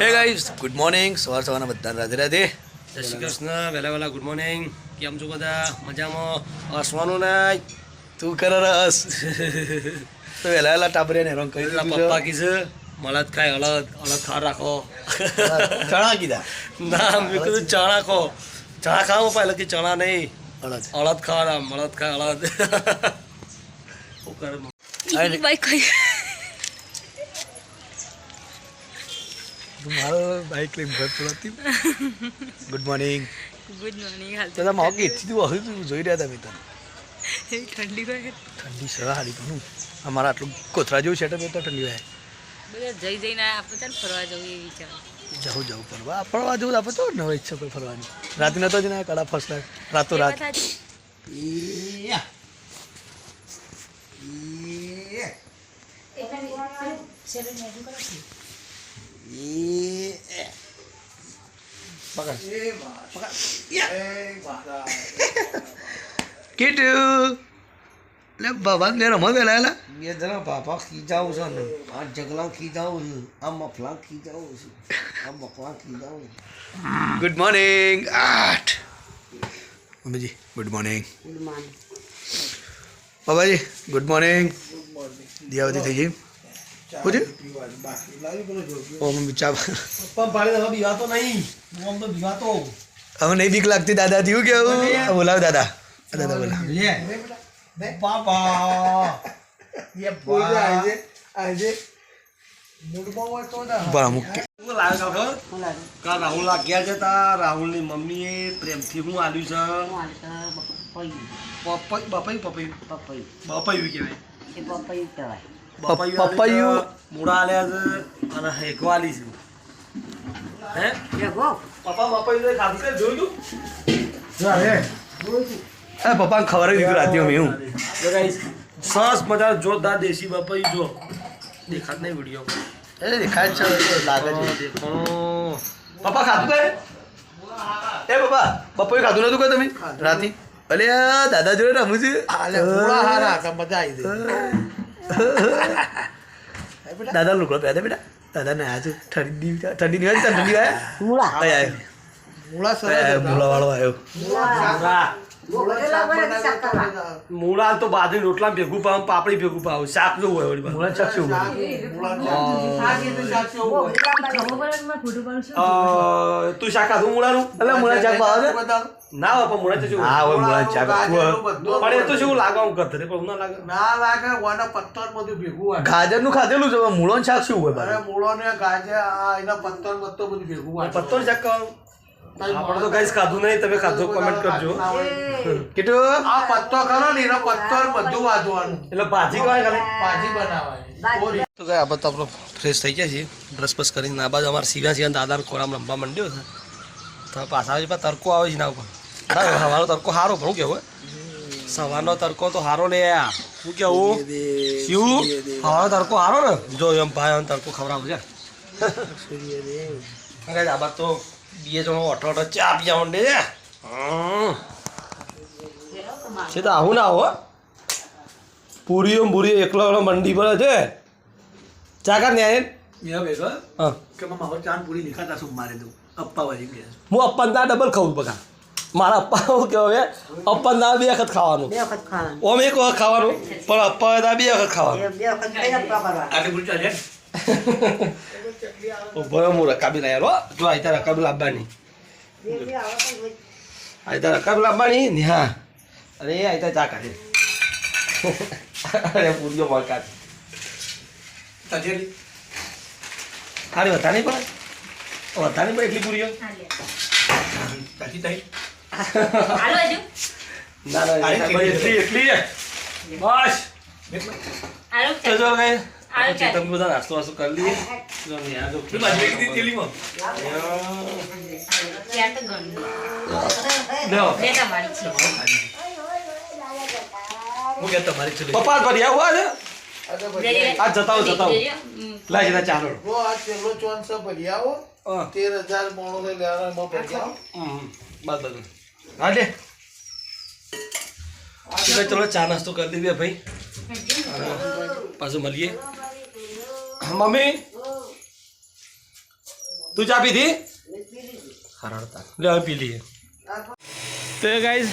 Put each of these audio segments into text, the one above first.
Hey guys good morning સવાર સવારના બધા રાધે રાધે. જય શ્રી કૃષ્ણ. વહેલા વહેલા ગુડ મોર્નિંગ કેમ છો બધા? મજામાં? હસવાનું ના તું કર રસ. તો વહેલા વહેલા ટાબરિયા ને રંગ કરી પપ્પા કીધું મળદ ખાય અલગ અલગ ખાર રાખો. ચણા કીધા? ના મેં કીધું ચણા ખો ચણા ખાવ પહેલા કે ચણા નહીં. અલગ અળદ ખાવા મળદ ખાય અળદ. શું કરે મારો બાઈક લઈને ઘર પડતી ગુડ મોર્નિંગ ગુડ મોર્નિંગ હાલ તો મારો ગેટથી તું હજુ તું જોઈ રહ્યા હતા મેં તને એવી ઠંડી હોય ઠંડી સહ હારી પણ અમારા આટલું કોથરા જેવું સેટઅપ તો ઠંડી હોય બધા જઈ જઈને આપણે ચાલ ફરવા જવું એ વિચાર જવું જવું ફરવા ફરવા જવું આપણે તો નવા ઈચ્છા કોઈ ફરવાની રાતે નતો જ ને કડા ફર્સ્ટ રાતો રાત કીટુ? લે બાબા ને રમો પેલા એલા બે જણા પાપા ખીજાવું છે ને. આ જગલા ખીજાવું છું. આ મફલા ખીજાવું છું. આ મફલા ખીજાવું છું. ગુડ મોર્નિંગ આઠ. મમ્મીજી ગુડ મોર્નિંગ બાબાજી ગુડ મોર્નિંગ દિયાવતી થઈ ગઈ. છે ઓ મમ્મી ચા પણ પાડી હવે બીવાતો નહીં. હું તો બીવાતો હવે નહીં બીક લાગતી દાદા થયું કેવું? બોલાવ દાદા. દાદા બોલાવ. પાપા. બરા મૂકે શું લાવ્યો કાકા? કાલ રાહુલ લાગ્યા છે તા? રાહુલની મમ્મીએ પ્રેમથી હું આલ્યું છે. પપઈ બપઈ પપઈ પપૈયું. કહેવાય. પપૈયું. પપૈયું મૂળા આલ્યા છે અને હેકવાલી છે. હે? પપ્પા પપૈયું તો ખાધું કે જોયું તું એ પપ્પા ખબર દીધું રાતે અમે હું જો guys, સરસ મજા જોરદાર દેશી પપૈયું જો. દેખાત નહીં વીડિયો એ દેખાય છે લાગે છે. પપ્પા ખાધું કે એ પપ્પા પપ્પાએ ખાધું નતું કે તમે? રાતે અલે આ દાદા જોડે રમું છું. દાદા લુકડો પહેરે બેટા દાદા ને આયા છે ઠંડી ઠંડી નહીં ઠંડી હોય મૂળા આવ્યો મૂળા વાળો આવ્યો મૂળા તો બાજરી રોટલા ભેગું પાવ પાપડી ભેગું પાવ શાકનું હોય વળી મૂળા શાક શું તું શાક ખાધું મૂળાનું? એટલે મૂળા શાક ભાવે? છે ના હોય પણ મૂળા શું હા હોય મૂળા શાક પણ એ તો શું લાગે હું કરતે પણ ના લાગે. ના લાગે વાના પત્તર બધું ભેગું હોય. ગાજરનું ખાધેલું છે મૂળો શાક શું હોય મૂળો ને ગાજર આ એના પત્તર બધું ભેગું હોય. પત્તો શાક ખાવાનું? આપણે તો ગાઈસ ખાધું નહીં તમે ખાધું કમેન્ટ કરજો. કેટલું? આ પત્તો ખરો ને એનો પત્તો બધું વાંચવાનું એટલે ભાજી કહેવાય ખાલી? ભાજી બનાવાય તો ગયા આપણે ફ્રેશ થઈ ગયા છીએ. બ્રશ બ્રશ કરીને આ બાજુ અમારે સીવ્યા સીધા દાદાનો ખોરામ રમવા માંડ્યો છે. તો પાછા આવે છે પણ તડકો આવે છે ના ઉપર સવારનો તડકો સારો ઘણું કેવું સવારનો તડકો તો સારો લે આ. શું કેવું? શું? સવારનો તડકો સારો ને? જો એમ ભાઈ તડકો ખવડાવું છે આ બાદ તો બે જણો અઠો અઠો ચા પી માંડે ને હમ. છે તો આવું ના હો. પૂરીઓ ને પૂરીઓ એકલો એકલો મંડી પર છે. ચા કા ન્યાય હા હું અપ્પન દા ડબલ ખાવું બકા. મારા અપ્પા કહેવાય અપ્પન દા બે વખત ખાવાનું. ઓમ એક વખત ખાવાનું પણ અપ્પા બે વખત ખાવાનું. ભયો હું રકાબી લાયા હો. જો આ તારા રકાબી લાવવાની આ તારા રકાબી લાવવાની ને હા અરે આ તારા ચા કાઢે અરે પૂરીઓ મળ કાઢ તાજેલી સારી વધા નહીં પડે વધા નહીં પડે એટલી પૂરીઓ? ના ના એટલી એટલી. બસ. હાલો તો ચાલ. તમે બધા નાસ્તો વાસ્તો કરી લઈએ. દી પપ્પા ફરી આવું આ તો લે, ભજી. લે, લે. આ જતા ચાલો. આ છેલ્લો ચોન છે ભરી આવો. તેર હજાર મોણો ને લેવાનો એમાં ભરી આવો. બસ બસ હા એટલે ચલો ચા નાસ્તો કરી દઈએ ભાઈ. પાછું મળીએ મમ્મી તું ચા પીધી લે હવે પી લઈએ તો ગાઈઝ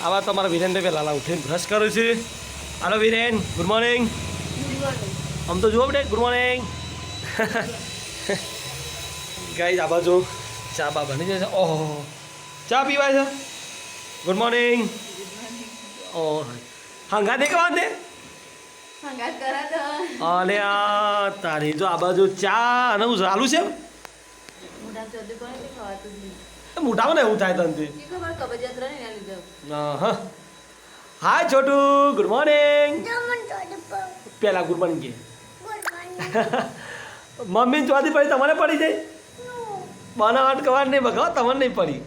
આવા તમારા વિરેનને પહેલાં ઉઠીને બ્રશ કરું છું હાલો વિરેન ગુડ મોર્નિંગ આમ તો જુઓ બેટે ગુડ મોર્નિંગ ગાઈઝ આ બાજુ ચા બા બની જશે ઓહો ચા પીવાય છે ગુડ મોર્નિંગ ઓ હંગા દે કેવા દે અને આ તારી જો આ બાજુ ચા અને હું ચાલુ છે? મોટામાં ને એવું થાય તને શી ખબર? કબજિયાત ને એના લીધે. હા હાય છોટુ ગુડ મોર્નિંગ પેલા ગુડ મોર્નિંગ કે. મમ્મી ચોથી પડી તમારે પડી જાય બનાવટ કવાર નહીં બગાવો તમને નહીં પડી.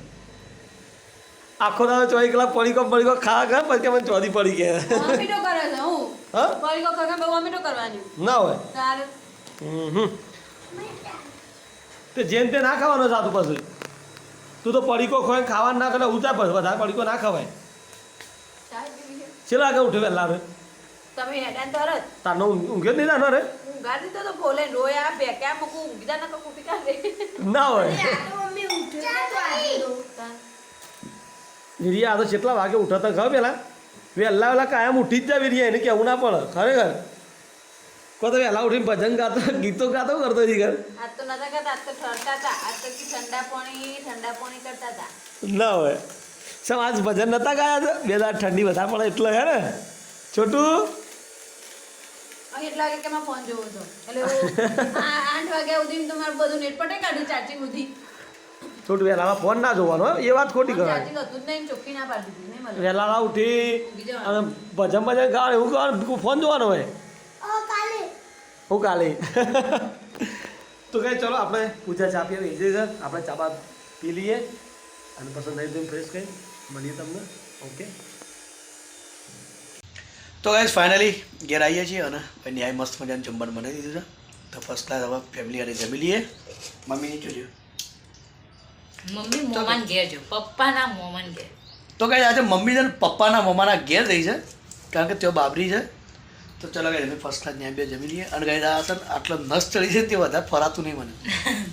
આખો દાડો ચોવીસ કલાક પડી કો પડી કો ખા ખા પછી મને ચોથી પડી કે વોમિટો કરે છે હું? હા? પડી કો કાકા બહુ વોમિટો કરવાની. ના હોય. તારે હમ. હમ. તે જેમ તે ના ખાવાનો સાતું પછી. તું તો પડીકો ખોઈ ખાવાનું ના કરે ઊંચા પછી. વધારે પડીકો ના ખવાય. છેલ્લા આગળ ઉઠે વહેલા તરત? તારનો ઊંઘે જ નહીં જાનો રે. ના ગાડી વીરિયા આ તો કેટલા વાગે ઉઠાતા ખબર પેલા? વહેલા વહેલા કાયમ ઉઠી જ જાય વીરિયા એને કેવું ના પડે ખરેખર. કો તો વહેલા ઉઠીને ભજન ગાતો ગીતો ગાતો કરતો જી ઘર? આજ તો નતા કરતા આજ તો ઠરતા આજ ઠંડા પાણી ઠંડા પાણી કરતા ના હોય. સમ આજ ભજન નતા ગાયા તો બે દાડ ઠંડી વધારે પડે એટલે હે ને? છોટું? એટલા કે મેં ફોન જોવો છો? એટલે આઠ વાગ્યા સુધી તો મારું બધું નેટ પટે કાઢ્યું ચાર્જિંગ સુધી. છોટું વહેલા ફોન ના જોવાનો એ વાત ખોટી કહેવાય. વહેલા ઉઠી અને ભજન ભજન ગાવાનું એવું ગાવાનું ફોન જોવાનો હોય. હું કાલે. તો કઈ ચલો આપણે પૂજા ચા પીએ વેચી છે. આપણે ચા બા પી લઈએ અને પસંદ આવી તો ફ્રેશ કરી મળીએ તમને. ઓકે તો ગાઈસ ફાઇનલી ઘેર આવીએ છીએ અને ભાઈ ન્યાય મસ્ત મજાનું જમવાનું બનાવી દીધું છે. તો ફર્સ્ટ ક્લાસ હવે ફેમિલી અને જમી લઈએ મમ્મીની જોજો મમ્મી મોમાન ઘેર જો. પપ્પાના મોમાન ઘેર. તો ગાઈઝ આજે મમ્મી છે ને પપ્પાના મોમાના ઘેર રહી છે. કારણ કે તેઓ બાબરી છે. તો ચલો ગાઈઝ અમે ફર્સ્ટ ક્લાસ ન્યાય બે જમી લઈએ. અને ગાઈઝ રહ્યા છે આટલો નસ ચડી છે તે વધારે ફરાતું નહીં મને.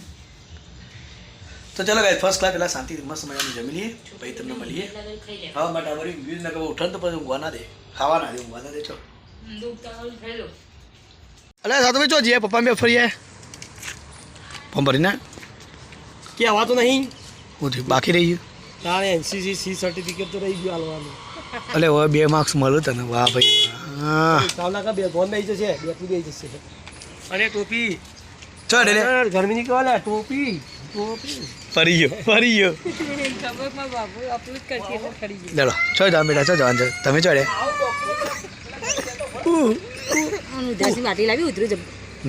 તો ચલો ગાય ફર્સ્ટ ક્લાસ પહેલાં શાંતિથી મસ્ત મજાનું જમી લઈએ. પછી તમને મળીએ. હા માટે અમારી વ્યૂઝ ના કહું ઉઠે તો પછી ઊંઘવા ના દે. ખાવા ના દે ઊંઘવા ના દે ચો અલે સાધુ ભાઈ ચો જઈએ પપ્પા મેં ફરીએ. ફોર્મ ભરીને. ના વાતો નહીં? હું થયું બાકી રહી ગયું? તારે એનસીસી સી સર્ટિફિકેટ તો રહી ગયું હાલવાનું. એટલે હવે બે માર્ક્સ મળ્યું તને. વાહ ભાઈ હા કાવલા કા બે ફોન દઈ જશે. બેટરી દઈ જશે. અને ટોપી. ચડ એટલે ગરમીની કહેવા લે? ટોપી. ટોપી. ફરી ગયો ફરી ગયો. ચલો ચો જાવ બેટા ચો જવાનું તમે ચડે.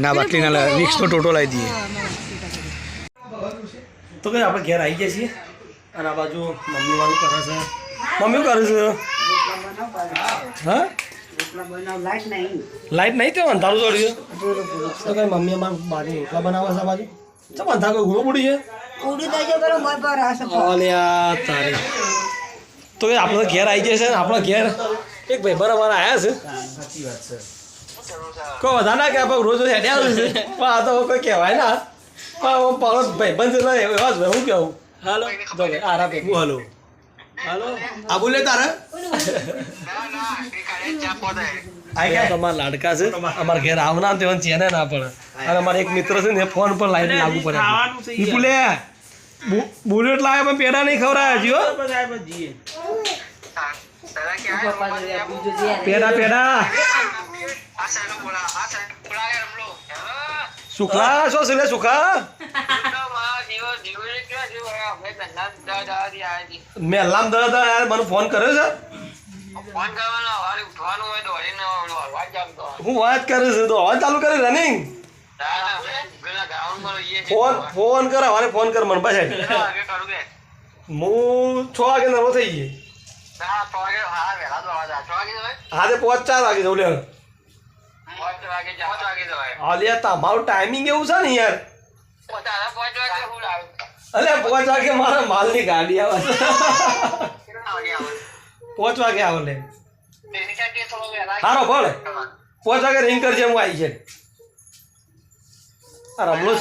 ના બાટલી ના લાવે વિક્સનો ટોટો લાવી દઈએ. તો કે આપણે ઘેર આવી ગયા છીએ અને આ બાજુ મમ્મી વાળું કરે છે. મમ્મી શું કરે છે? હા? લાઈટ નહીં તો અંધારું ચડ્યું તો કઈ મમ્મી અમારે બાજુ રોટલા બનાવે છે બાજુ? ચમ અંધાર કોઈ ઘોડો પડી છે. તારે. તો કે આપણે તો ઘેર આવી ગયા છે ને આપણા ઘેર એક ભાઈ બરાબર આવ્યા છે. સાચી વાત છે. કોઈ વધારે ના કે આપણે રોજ રોજ હેડ્યા આવે છે. પણ આ તો કોઈ કહેવાય ના. પણ પાડો ભાઈ બંધ એટલે એવા જ હું કેવું? હાલો. તો આરા ભેગું હાલો? હાલો? આ બોલે તારે? તમારા લાડકા છે? અમારા ઘેર આવના તે ચેને ના પડે. અને અમારા એક મિત્ર છે ને ફોન પર લાઈટ લાગુ પડે વિપુલે બુ- બુલેટ લાવે પણ પેડા નહીં ખવડાયા હજી હો પેડા પેડા. સુખા? શું છે લે સુખા? મેલામ દડા યાર મને ફોન કર્યો છે? હું વાત કરું છું તો અવાજ ચાલુ કરે રનિંગ ફોન ફોન કર હવે ફોન કર મને પાછળ હું છ વાગે નવો થઈ ગઈ હા તે પાંચ ચાર વાગે જવું લે અલ્યા તમારું ટાઈમિંગ એવું છે ને યાર. અલ્યા પાંચ વાગે મારા માલની ગાડી આવે. પાંચ વાગે આવે લે. હારો ભલે. પાંચ વાગે રિંગ કરજે હું આવી છે. રમલો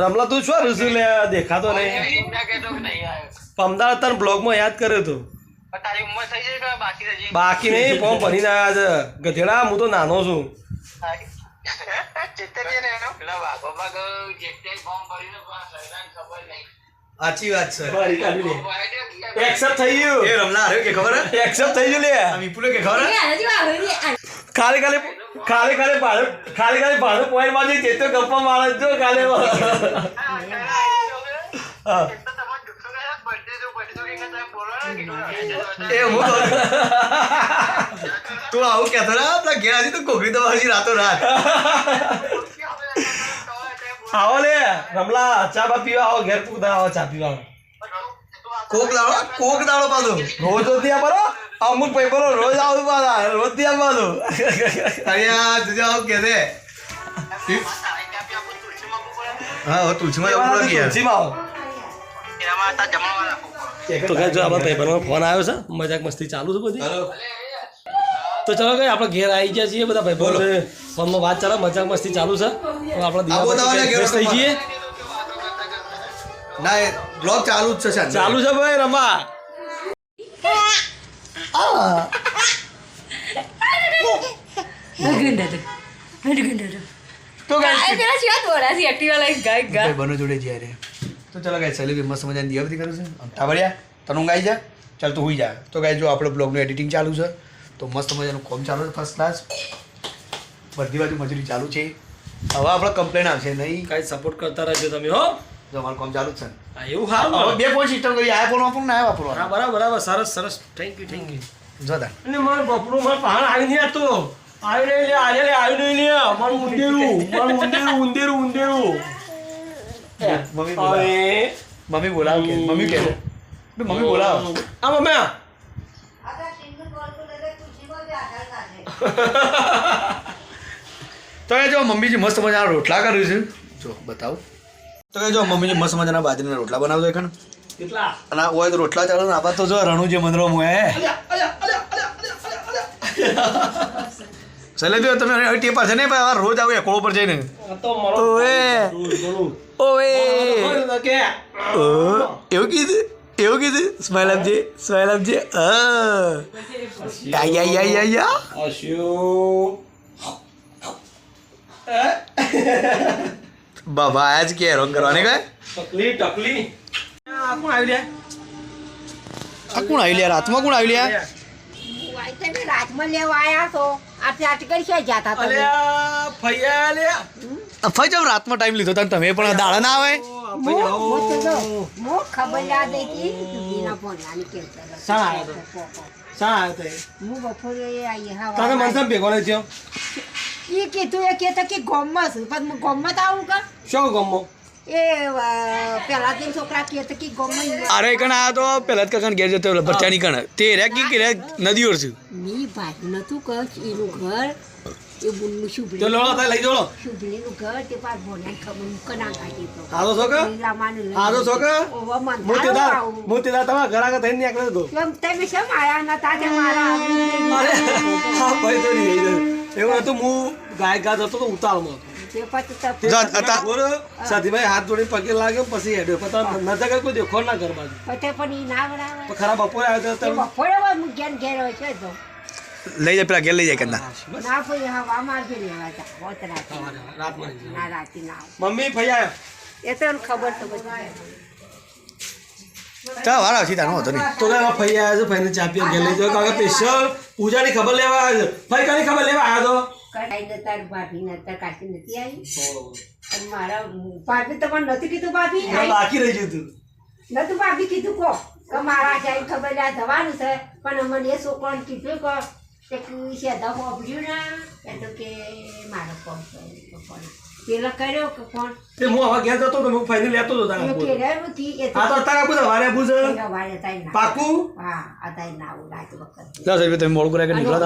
રમલા તું શું રૂસી લે દેખાતો નહીં. અમદાવાદ તને બ્લોગમાં યાદ કર્યો તો. બાકી નહીં ફોર્મ ભરીને આવ્યા છે. ગધેડા હું તો નાનો છું. સાચી વાત છે. એક્સેપ્ટ થઈ ગયું. એ રમલા આવ્યો કે ખબર હે? એક્સેપ્ટ થઈ ગયું લે. વિપુલે કે ખબર. ખાલી ખાલી ખાલી ખાલી ભાડું ખાલી ખાલી ભાડું પોઈન્ટમાં જઈ તે તો ગપ્પા મારે જો કાલે હા. એ હું તો તું આવું કહેતો ના આપણા ઘેર આજે તો કોકરી તો હજી રાતો રાત. આવો લે રમલા ચા બા પીવા આવો ઘેર તું આવો ચા પીવા કોક દાડો કોક દાડો પાછો. રોજ તો ત્યાં બરો અમુક પેપરો રોજ આવું પાછા રોજ ત્યાં પાછું. અહીંયા જજો આવું કે દે હા તુલસીમાં જવું યાર? તુલસીમાં આવો. તો કઈ જો આપણા પેપરનો ફોન આવ્યો છે મજાક મસ્તી ચાલુ છે બધી. તો ચલો કઈ આપણે ઘેર આવી ગયા છીએ બધા ભાઈ બોલો. ફોનમાં વાત ચાલે મજાક મસ્તી ચાલુ છે. તો આપણે દિવસ તો થઈ જઈએ. ના એ બ્લોગ ચાલુ જ છે. ચાલુ છે ભાઈ રમા તો ગાઈસ પેલા શિવા તોડાથી એક્ટિવા લાઈક ગાય ગા. ભાઈ બનો જોડે જ્યારે તો ચાલો ગાય સેલિબ્રી મસ્ત મજાની દિવાળી કરું છે. ટાબડિયા તને ઊંઘ જા ચાલ તું હોઈ જા. તો ગાય જો આપણો બ્લોગનું એડિટિંગ ચાલુ છે તો મસ્ત મજાનું કોમ ચાલુ છે ફર્સ્ટ ક્લાસ બધી બાજુ મજૂરી ચાલુ છે. હવે આપણે કમ્પ્લેન આવશે નહીં. કાંઈ સપોર્ટ કરતા રહેજો તમે હો. જો અમારું કામ ચાલુ જ છે. એવું સારું બે ફોન સિસ્ટમ કરી આ ફોન વાપરું ને આ હા બરાબર બરાબર સરસ સરસ. થેન્ક યુ થેન્ક યુ જો તાર અને મારું બપડું મારું પહાણ આવી નહીં આવતો આવી નહીં લે આજે લે આવી નહીં લે. મારું ઉંદેરું મારું ઉંદેરું ઉંદેરું ઉંદેરું મમ્મી બોલાવે મમ્મી બોલાવ કે મમ્મી કે મમ્મી બોલાવ આ મમ્મી તો એ જો મમ્મીજી મસ્ત મજાના રોટલા કર્યું છે જો બતાવો તો કે જો મમ્મીજી મસ્ત મજાના બાજરીના રોટલા બનાવતો એખાને કેટલા અને આ હોય તો રોટલા ચાલો ને આમાં તો જો રણુજી મંદરો મુએ સલેબી તમે હટી પાસે નહીં ભાઈ આ રોજ આવું કોળો પર જઈને. આ તો મારો ઓએ ઓએ એવું કીધું એવું કીધું? સ્માઈલ આપજે સ્માઈલ આપજે. યા યા યા યા યા બાબા આજ કે રંગ કરવાને કઈ ટકલી ટકલી. આ કોણ આવી લે આ કોણ આવી લે રાતમાં કોણ આવી લ્યા તમે રાજમાં લેવા આયા છો. ફઈ જાવ રાતમાં ટાઈમ લીધો તને તમે પણ દાડા ના આવે. કેતા ભેગો નહીં થયો એ કીધું એ કહેતા કે ગોમમાં છું પણ હું ગોમમાં તો આવું કા? શું ગોમમાં? અરે કણ આ તો પેલા જ કણ ઘેર જતો ભરચાની કણ. તે રે કી કે રે નદીઓ છું. મી ભાઈ નતું કચ એનું ઘર એ તો શુભલી. લોડો તારે લઈ શુભલી નું ઘર તે પાસ ભોને ખબર કના કાઢી તો. હાલો છો કે હાલો છો કે ઓવા મન હું તે તાર આવું. હું તમારા ઘર આગળ થઈને નીકળ્યો તો. કેમ તમે શેમ આયા ના તાજે મારા અરે હા ભાઈ તો નહીં એવું હતું હું ગાય ગા જતો તો ઉતાળમાં તે તો સાથીભાઈ હાથ જોડી પગે લાગ્યો પછી હેડ્યો. પણ તાર નજર કોઈ દેખો ના કર બાજુ. પણ ઈ ના વડાવે ખરા બપોરે આવ્યો તો બપોરે હું ઘેર ઘેર હોય છે તો. લઈ જાય પેલા ઘેર લઈ જાય કંદા. ના પછી હવા મારજે લેવા જા હોત રાતે. રાતમાં ના રાતે ના મમ્મી ફઈ આવ્યો એ તો ખબર તો બધી હતો નહીં. તો કે એમાં ફઈ આવ્યો છે ફઈને ચા ઘેર લઈ જાઓ. કારણ કે સ્પેશિયલ પૂજાની ખબર લેવા આવ્યો છે. ફઈ કાની ખબર લેવા આવ્યો કડાઈ ને તાર ભાભી ને તાર કાકી નથી આવી. મારા ભાભી તમારે નથી કીધું ભાભી બાકી રહી ગયું તું નતું ભાભી કીધું કો કે મારા જાય ખબર લે જવાનું છે. પણ મને એ છોકરાને કીધું કે તે સેધા હોભળ્યું ને એ તો કે મારો ફોન ફોન પેલો કર્યો કે ફોન તે હું હવે ઘેર જતો તો હું ફઈને લેતો હતો તારા કે એ હા તો અત્યારે બધું વારે પૂછ એના તાઈ ના પાકું? હા આ તાઈ ના વખત. તમે મોડું કરે કે નીકળો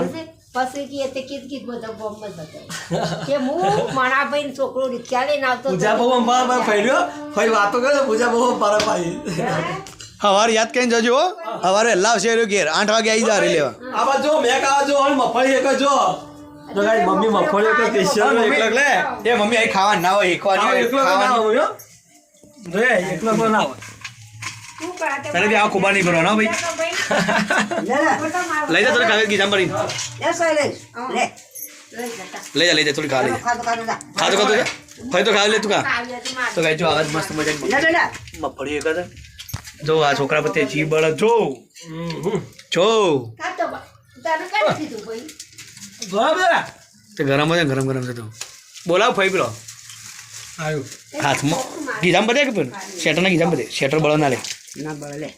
પછી કે તે કીધ કીધ બધા બોમ્બ હતો. કે હું મણાભાઈ નો છોકરો રિક્ષા લઈને આવતો પૂજા બહુ અંબા અંબા ફર્યો ફઈ વાતો કરે તો પૂજા બહુ પારા પાઈ સવારે યાદ કરીને જજો હો. સવારે લાવશે એરો ઘેર. આઠ વાગે આવી જા લેવા. આ બાજુ જો મેં કાવા જો અને મફળી એક જો ગાઈ મમ્મી મફળી એક સ્પેશિયલ એક લે એ મમ્મી અહીં ખાવા ના હોય એકવાર ખાવા ના હોય રે ના હોય. શું કરે તે તારે બી આ ખોબા નહીં ભરવાના ભાઈ. લઈ જા તને કાગળ ગીજામ ભરી લઈ જા લઈ જા થોડી ખા લઈ જા. ખાધું ખાધું જા. ફરી તો ખાવી લે તું મારે. તો કઈ જો આવાજ મસ્ત મજા લે, લે, લે. એક જો આ છોકરા પ્રત્યે જીવ બળ જો. જો. તને તે ગરમ હોય ગરમ ગરમ છે તો. બોલાવ ફઈ પેલો. આવ્યું હાથમાં. ગીજામ બધે કે પણ શેટરના ગીજામ બધે. શેટર બળો ના લે. ના બળે.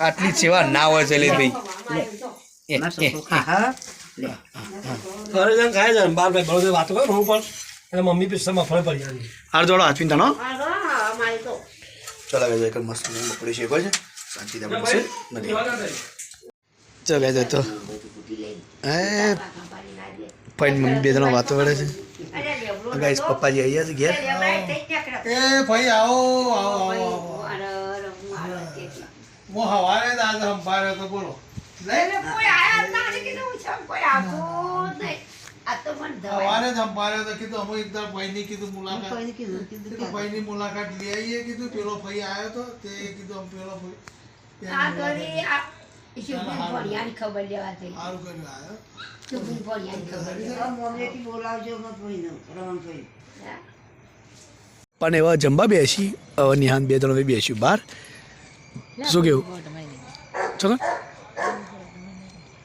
આટલી જ સેવા ના હોય છે ભાઈ માર્યું તો. એ, એ, એ. ઘરે જઈને ખાય છે બાર ભાઈ બળો વાતો કરો હું પણ. અને મમ્મી પીસ ફળ પડી જાય હાર જોડો હાથવીન તણો ચલા ગયા મસ્ત મગફળી શેકો છે શાંતિ તમને બનશે નથી ચલો ગાય તો એ. ફઈન મમ્મી બે જણા વાતો કરે છે. ગાઈસ. પપ્પાજી આવ્યા છે ઘેર. એ ભાઈ આવો આવો આવો. નહીં. આ તો મને ધવાય. હવારે જ સંભાળ્યો તો કીધું અમે એકદમ ભાઈની કીધું મુલાકાત કીધું, ભાઈની મુલાકાત લઈ આવીએ કીધું પેલો ભાઈ આવ્યો તો તે કીધું અમે પેલો ભાઈ ખબર લેવા થઈ. સારું કર્યું આવ્યો. હા? પણ એવા જમવા બેસી નિહાન બે ત્રણ બેસ્યું બહાર શું કેવું ચલો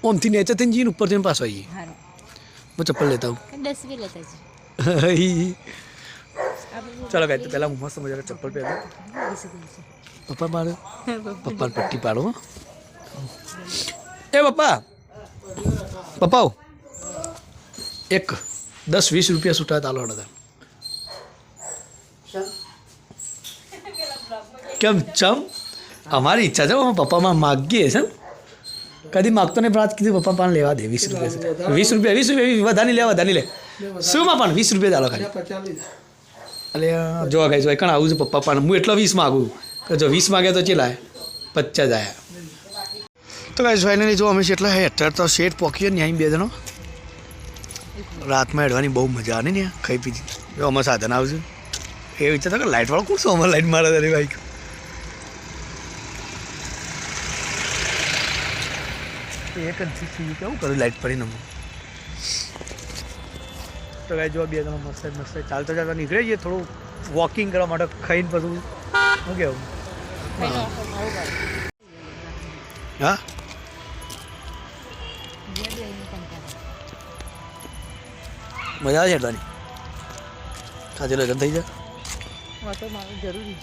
ઓમથી નેચે થઈને જઈને ઉપર થઈને પાછો આવીએ. હું ચપ્પલ લેતા હું ચાલો ગાય તો પહેલાં હું મસ્ત મજાના ચપ્પલ પહેરું. પપ્પા પાડો પપ્પાને પટ્ટી પાડો હો. એ પપ્પા! પપ્પાઓ એક દસ વીસ રૂપિયા સુટા તાલો હતા કેમ ચમ? અમારી ઈચ્છા છે અમે પપ્પામાં માગીએ છે. કદી માગતો નહીં પણ આજ કીધું પપ્પા પણ લેવા દે વીસ રૂપિયા વીસ રૂપિયા વીસ રૂપિયા વધારે લે વધારે લે. શુંમાં પણ વીસ રૂપિયા ચાલો ખાલી. એટલે જોવા ગઈ જો કણ આવું છે પપ્પા પણ. હું એટલો વીસ માગું. કે જો વીસ માગે તો ચેલા પચાસ આયા. તો ગાઈસ ફાઇનલી જો અમે એટલા હે અત્યારે તો શેઠ પહોંચ્યો ને અહીં બે જણો. રાતમાં હેડવાની બહુ મજા આવે ને ખાઈ પીધી જો અમે સાધન આવજો એ વિચારતા કે લાઇટ વાળો કોણ શું અમારે લાઇટ મારે તારી બાઈક. એક જ સીસી કેવું કર્યું લાઇટ પડીને તો ગાઈ જો બે જણા મસ્ત મસ્ત ચાલતા ચાલતા નીકળે છે થોડું વોકિંગ કરવા માટે ખાઈને બધું. શું કેવું? હા. મજા આવે છે એટલાની સાથે લગ્ન થઈ જાય? જરૂરી